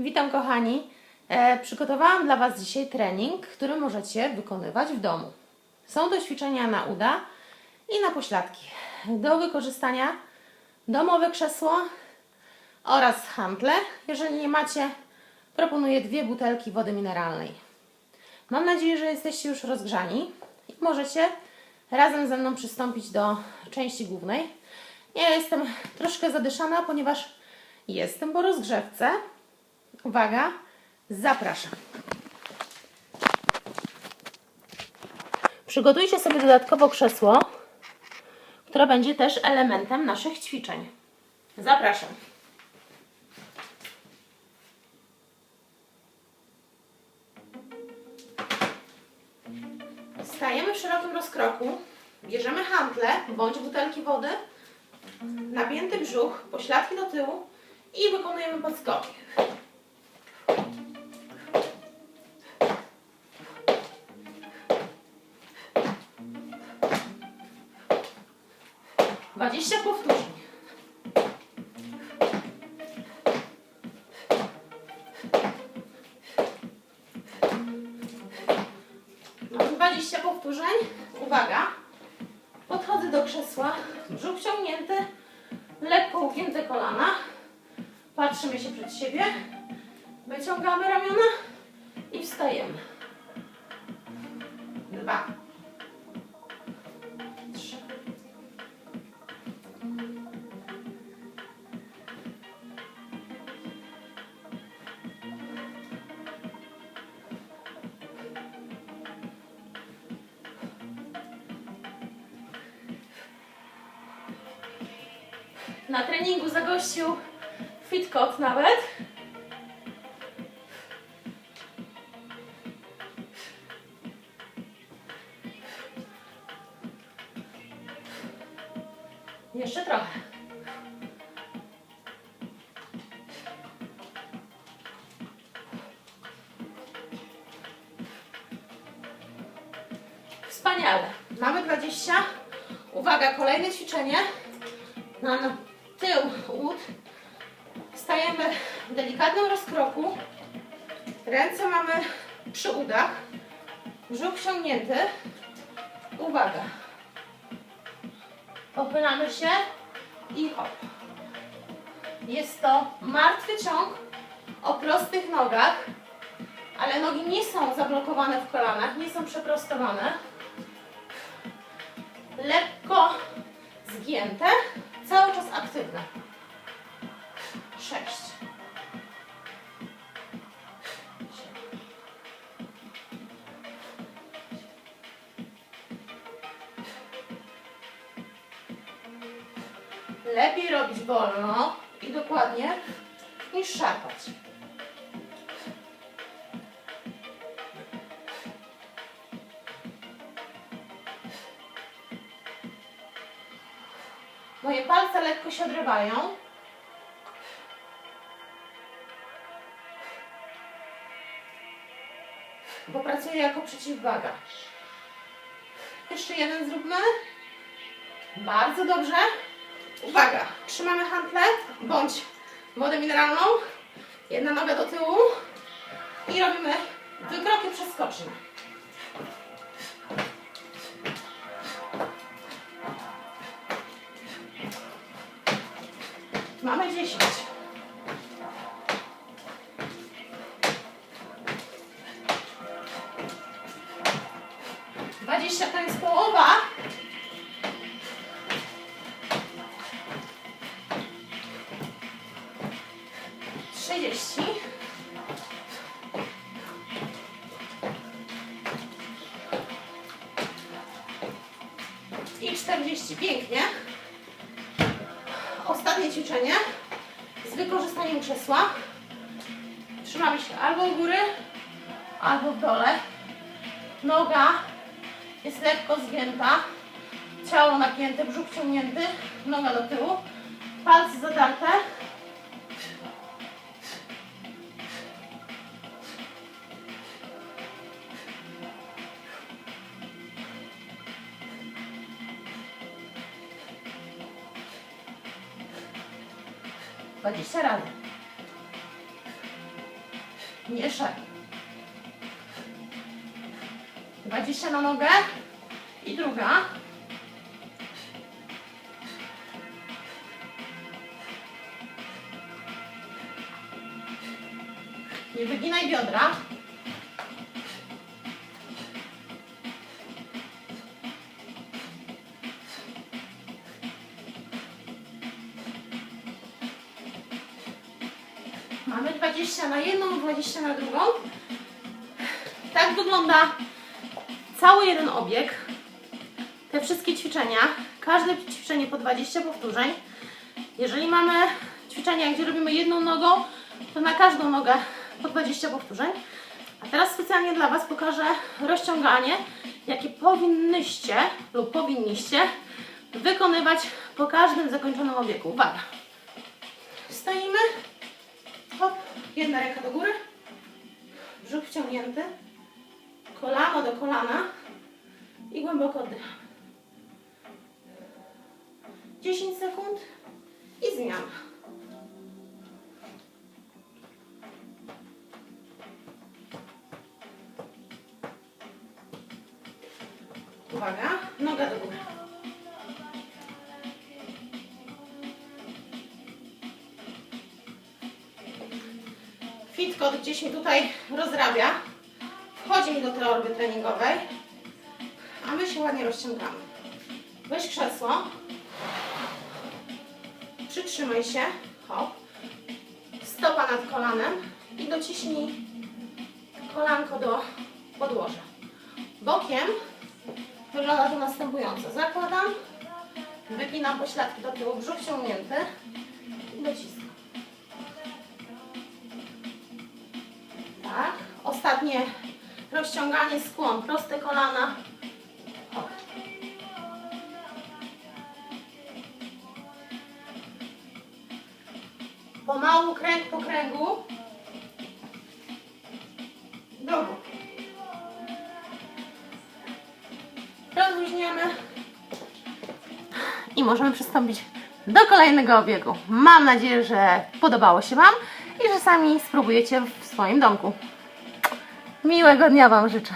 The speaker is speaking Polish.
Witam kochani. E, przygotowałam dla Was dzisiaj trening, który możecie wykonywać w domu. Są to ćwiczenia na uda i na pośladki. Do wykorzystania domowe krzesło oraz hantle. Jeżeli nie macie, proponuję dwie butelki wody mineralnej. Mam nadzieję, że jesteście już rozgrzani i możecie razem ze mną przystąpić do części głównej. Ja jestem troszkę zadyszana, ponieważ jestem po rozgrzewce. Uwaga, zapraszam. Przygotujcie sobie dodatkowo krzesło, które będzie też elementem naszych ćwiczeń. Zapraszam. Stajemy w szerokim rozkroku, bierzemy hantle bądź butelki wody, napięty brzuch, pośladki do tyłu i wykonujemy podskoki. Dwadzieścia powtórzeń. Mam 20 powtórzeń. Uwaga. Podchodzę do krzesła, brzuch ciągnięty, lekko ugięte kolana. Patrzymy się przed siebie. Wyciągamy ramiona i wstajemy. Dwa. Na treningu zagościł Fitcot nawet. Jeszcze trochę. Wspaniale. Mamy 20. Uwaga, kolejne ćwiczenie. Na na tył łód. Stajemy w delikatnym rozkroku. Ręce mamy przy udach. Brzuch ciągnięty. Uwaga. Opylamy się i hop. Jest to martwy ciąg o prostych nogach, ale nogi nie są zablokowane w kolanach, nie są przeprostowane. Lekko zgięte, cały czas aktywne. Sześć. Lepiej robić wolno i dokładnie niż szarpać. Moje palce lekko się odrywają. Bo pracuję jako przeciwwaga. Jeszcze jeden zróbmy. Bardzo dobrze. Uwaga, trzymamy hantle bądź wodę mineralną. Jedna noga do tyłu i robimy wykroki przeskoczne. 20 to jest połowa. I czterdzieści. Pięknie. Ostatnie ćwiczenie z wykorzystaniem krzesła. Trzymamy się albo u góry, albo w dole. Noga jest lekko zgięta, ciało napięte, brzuch ciągnięty, noga do tyłu, palce zadarte. Dwadzieścia razy. Nie szereg. 20 na nogę. I druga. Nie wyginaj biodra. Mamy 20 na jedną, 20 na drugą. Tak wygląda cały jeden obieg. Te wszystkie ćwiczenia, każde ćwiczenie po 20 powtórzeń. Jeżeli mamy ćwiczenia, gdzie robimy jedną nogą, to na każdą nogę po 20 powtórzeń. A teraz specjalnie dla Was pokażę rozciąganie, jakie powinnyście lub powinniście wykonywać po każdym zakończonym obiegu. Uwaga! Stoimy, hop, jedna ręka do góry, brzuch wciągnięty, kolano do kolana i głęboko oddychamy. 10 sekund i zmiana. Uwaga, noga do góry. Fitko gdzieś mi tutaj rozrabia. Wchodzi mi do torby treningowej, a my się ładnie rozciągamy. Weź krzesło, przytrzymaj się, hop, stopa nad kolanem i dociśnij kolanko do podłoża. Bokiem wygląda to następująco. Zakładam, wypinam pośladki do tyłu, brzuch ciągnięty i dociskam. Tak. Ostatnie rozciąganie, skłon, proste kolana. Hop. Pomału kręg po kręgu. Do. Rozluźniamy. I możemy przystąpić do kolejnego obiegu. Mam nadzieję, że podobało się Wam i że sami spróbujecie w swoim domku. Miłego dnia Wam życzę.